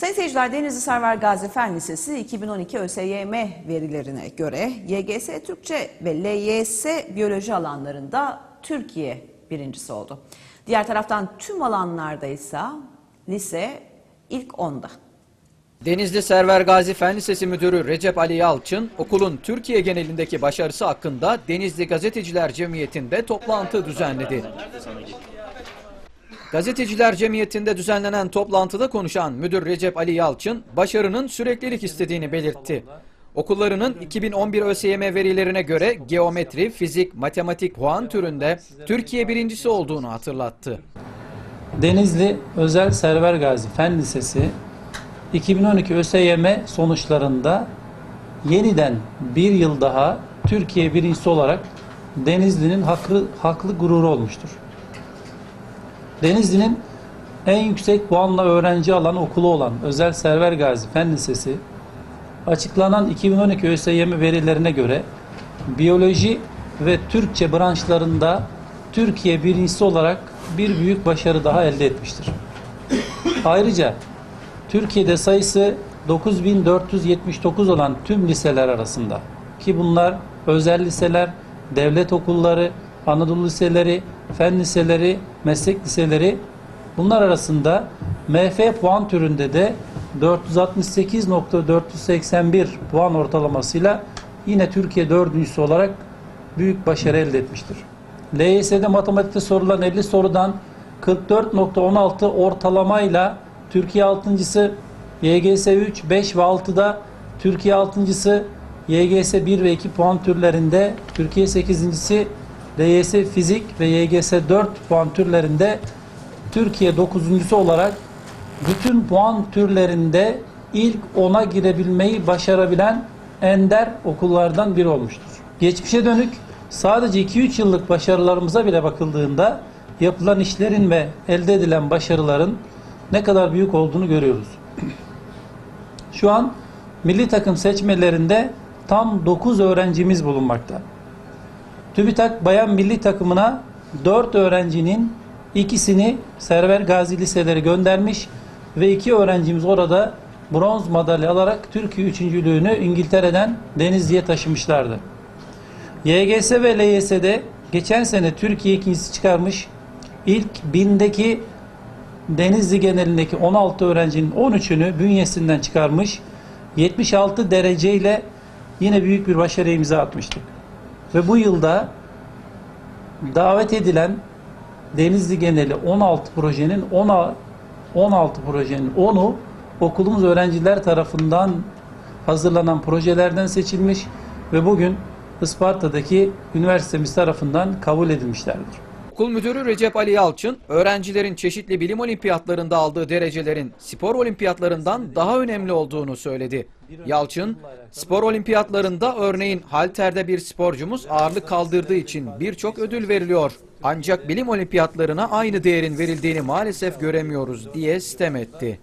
Sayın seyirciler Denizli Server Gazi Fen Lisesi 2012 ÖSYM verilerine göre YGS Türkçe ve LYS biyoloji alanlarında Türkiye birincisi oldu. Diğer taraftan tüm alanlarda ise lise ilk onda. Denizli Server Gazi Fen Lisesi Müdürü Recep Ali Yalçın, okulun Türkiye genelindeki başarısı hakkında Denizli Gazeteciler Cemiyeti'nde toplantı düzenledi. Gazeteciler Cemiyeti'nde düzenlenen toplantıda konuşan Müdür Recep Ali Yalçın, başarının süreklilik istediğini belirtti. Okullarının 2011 ÖSYM verilerine göre geometri, fizik, matematik puan türünde Türkiye birincisi olduğunu hatırlattı. Denizli Özel Server Gazi Fen Lisesi 2012 ÖSYM sonuçlarında yeniden bir yıl daha Türkiye birincisi olarak Denizli'nin haklı, haklı gururu olmuştur. Denizli'nin en yüksek puanla öğrenci alan okulu olan Özel Server Gazi Fen Lisesi açıklanan 2012 ÖSYM verilerine göre biyoloji ve Türkçe branşlarında Türkiye birincisi olarak bir büyük başarı daha elde etmiştir. Ayrıca Türkiye'de sayısı 9479 olan tüm liseler arasında ki bunlar özel liseler, devlet okulları, Anadolu liseleri, fen liseleri, meslek liseleri bunlar arasında MF puan türünde de 468.481 puan ortalamasıyla yine Türkiye dördüncüsü olarak büyük başarı elde etmiştir. LYS'de matematikte sorulan 50 sorudan 44.16 ortalamayla Türkiye 6.sı, YGS 3, 5 ve 6'da Türkiye 6.sı, YGS 1 ve 2 puan türlerinde Türkiye 8.si, LYS fizik ve YGS 4 puan türlerinde Türkiye 9.sü olarak bütün puan türlerinde ilk 10'a girebilmeyi başarabilen ender okullardan biri olmuştur. Geçmişe dönük sadece 2-3 yıllık başarılarımıza bile bakıldığında yapılan işlerin ve elde edilen başarıların ne kadar büyük olduğunu görüyoruz. Şu an milli takım seçmelerinde tam 9 öğrencimiz bulunmakta. TÜBİTAK bayan milli takımına 4 öğrencinin ikisini Server Gazi liseleri göndermiş ve iki öğrencimiz orada bronz madalya alarak Türkiye üçüncülüğünü İngiltere'den Denizli'ye taşımışlardı. YGS ve LYS'de geçen sene Türkiye ikincisi çıkarmış. İlk bindeki Denizli genelindeki 16 öğrencinin 13'ünü bünyesinden çıkarmış. 76 dereceyle yine büyük bir başarı imza atmıştık. Ve bu yılda davet edilen Denizli geneli 16 projenin 10'a 16 projenin 10'u okulumuz öğrenciler tarafından hazırlanan projelerden seçilmiş ve bugün Isparta'daki üniversitemiz tarafından kabul edilmişlerdir. Okul müdürü Recep Ali Yalçın, öğrencilerin çeşitli bilim olimpiyatlarında aldığı derecelerin spor olimpiyatlarından daha önemli olduğunu söyledi. Yalçın, spor olimpiyatlarında örneğin halterde bir sporcumuz ağırlık kaldırdığı için birçok ödül veriliyor. Ancak bilim olimpiyatlarına aynı değerin verildiğini maalesef göremiyoruz diye sitem etti.